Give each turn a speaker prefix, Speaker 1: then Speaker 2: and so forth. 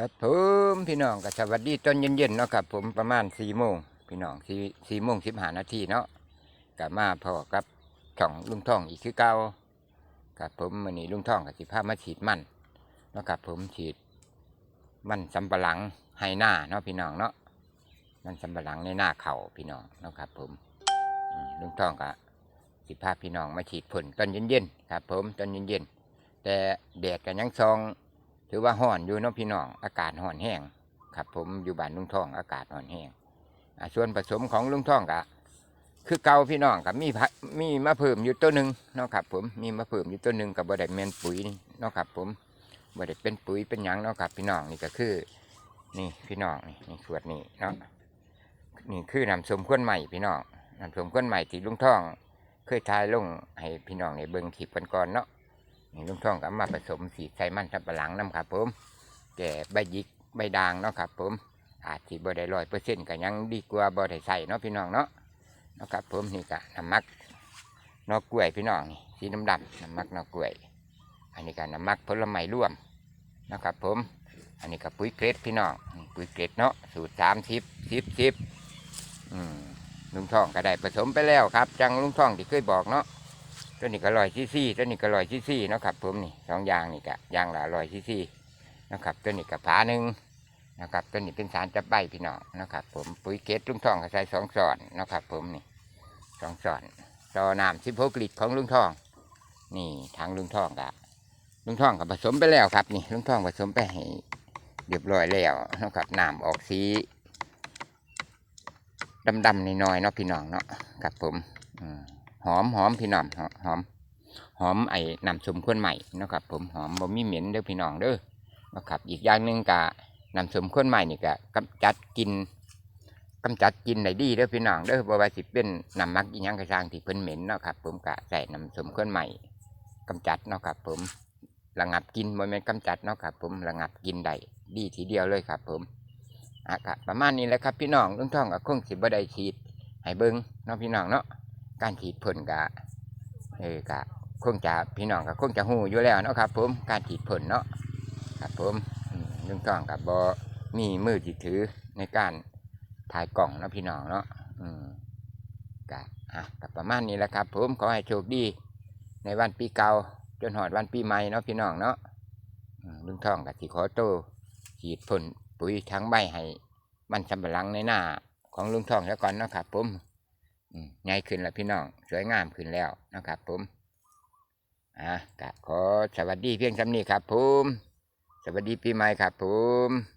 Speaker 1: ครับผมพี่น้องก็สวัสดีตอนเย็นๆเนาะครับผมประมาณสี่โมงพี่น้องสี่สี่โมงสิบห้านาทีเนาะกับมาพอกับช่องลุงท่องอีกคือเก่าครับผมวันนี้ลุงท่องกับสิพามาฉีดมันเนาะครับผมฉีดมันสำปะหลังให้หน้าเนาะพี่น้องเนาะมันสำปะหลังในหน้าเข่าพี่น้องเนาะครับผมลุงท่องกับสิพาพี่น้องมาฉีดผลตอนเย็นๆครับผมตอนเย็นๆแต่แดดกันยังซอง ถือว่าห่อนอยู่เนาะพี่น้องอากาศห่อนแห้งครับ ผมอยู่บ้านลุงทองอากาศห่อนแห้งส่วนผสมของลุงทองกะคือเกาพี่น้องกับมีผักมีมะเพิ่มอยู่ตัวหนึ่งเนาะครับ ผมมีมะเพิ่มอยู่ตัวหนึ่งกับบไดแมนปุ๋ยนี่เนาะครับ ผมบไดเป็นปุ๋ยเป็นหยังเนาะครับ พี่น้องนี่ก็คือ นี่พี่น้องนี่นี่ขวดนี่เนาะนี่คือน้ำสมข้นใหม่พี่น้องน้ำสมข้นใหม่ที่ลุงทอง เคยทายลงให้พี่น้องในเบิ้งคลิปกันก่อนเนาะ ลุงทองก็มาผสมสีใส่มันสับปะหลังน้ำครับผมแก่ใบยิกใบด่างเนาะครับผมอาจสิบ่ได้ร้อยเปอร์เซ็นต์ก็ยังดีกว่าบ่ได้ใส่เนาะพี่น้องเนาะเนาะครับผมนี่ก็น้ำมักนอกกล้วยพี่น้องนี่สีดำดำน้ำมักนอกกล้วย อันนี้ก็น้ำมักผลไม้ร่วมเนาะครับผม อันนี้ก็ปุ๋ยเกล็ดพี่น้องปุ๋ยเกล็ดเนาะสูตรสามสิบสิบสิบลุงทองก็ได้ผสมไปแล้วครับ จังลุงทองที่เคยบอกเนาะ ตัวนี้ก็ลอยซีซีตัวนี้ก็ลอยซีซีเนะครับผมนี่สองอย่างนี่ก็อย่างละลอยซีซีนะครับตัวนี้ก็ผาหนึ่งนะครับตัวนี้เป็นสารจับใบพี่น้องนะครับผมปุ๋ยเกตลุงทองก็ใส่สองสอนนะครับผมนี่สองสอนต่อน้ำสิบหกลิตรของลุงทอง นี่ทางลุงทองก็ลุงทองก็ผสมไปแล้วครับนี่ลุงทองผสมไปให้เรียบร้อยแล้วนะครับน้ำออกสีดำๆนิดหน่อยๆเนาะพี่น้องเนาะครับผมอืม หอมหอมพี่น้องหอมหอมไอ้น้ำสมข้นใหม่นะครับ ผมหอมบ่มีเหม็นเด้อพี่น้องเด้อนะครับ อีกอย่างหนึ่งกะน้ำสมข้นใหม่นี่กะกำจัดกินกำจัดกินได้ดีเด้อพี่น้องเด้อบ่ว่าสิเป็นน้ำมักอีหยังกระช่างที่เพิ่นเหม็นเนาะครับผมกะใส่น้ำสมข้นใหม่กำจัดเนาะครับ ผมระงับกินบ่แม่นกำจัดเนาะครับผมระงับกินได้ดีทีเดียวเลยครับ ผมอะครับประมาณนี้แหละครับ พี่น้องลุงท่องก็คงสิบ่ได้ฉีดให้เบิ่งเนาะพี่น้องเนาะ การฉีดพ่นกะเออกะคงจะพี่น้องก็คงจะหูอยู่แล้วเนาะครับ ผมการฉีดพ่นเนาะครับผมลุงต้องกับบอมีมือที่ถือในการถ่ายกล่องเนาะพี่น้องเนาะอืมกะอะกับประมาณนี้แหละครับ ผมขอให้โชคดี ในวันปีเก่าจนหอดวันปีใหม่เนาะพี่น้องเนาะลุงท่องกับสิขอโตฉีดพ่นปุ๋ยทั้งใบให้มันสำปะหลังในหน้าของลุงท่องแล้วก่อนเนาะครับผม ใหญ่ขึ้นแล้วพี่น้อง สวยงามขึ้นแล้วนะครับผมอะกะขอสวัสดีเพียงคำนี้ครับผม สวัสดีปีใหม่ครับผม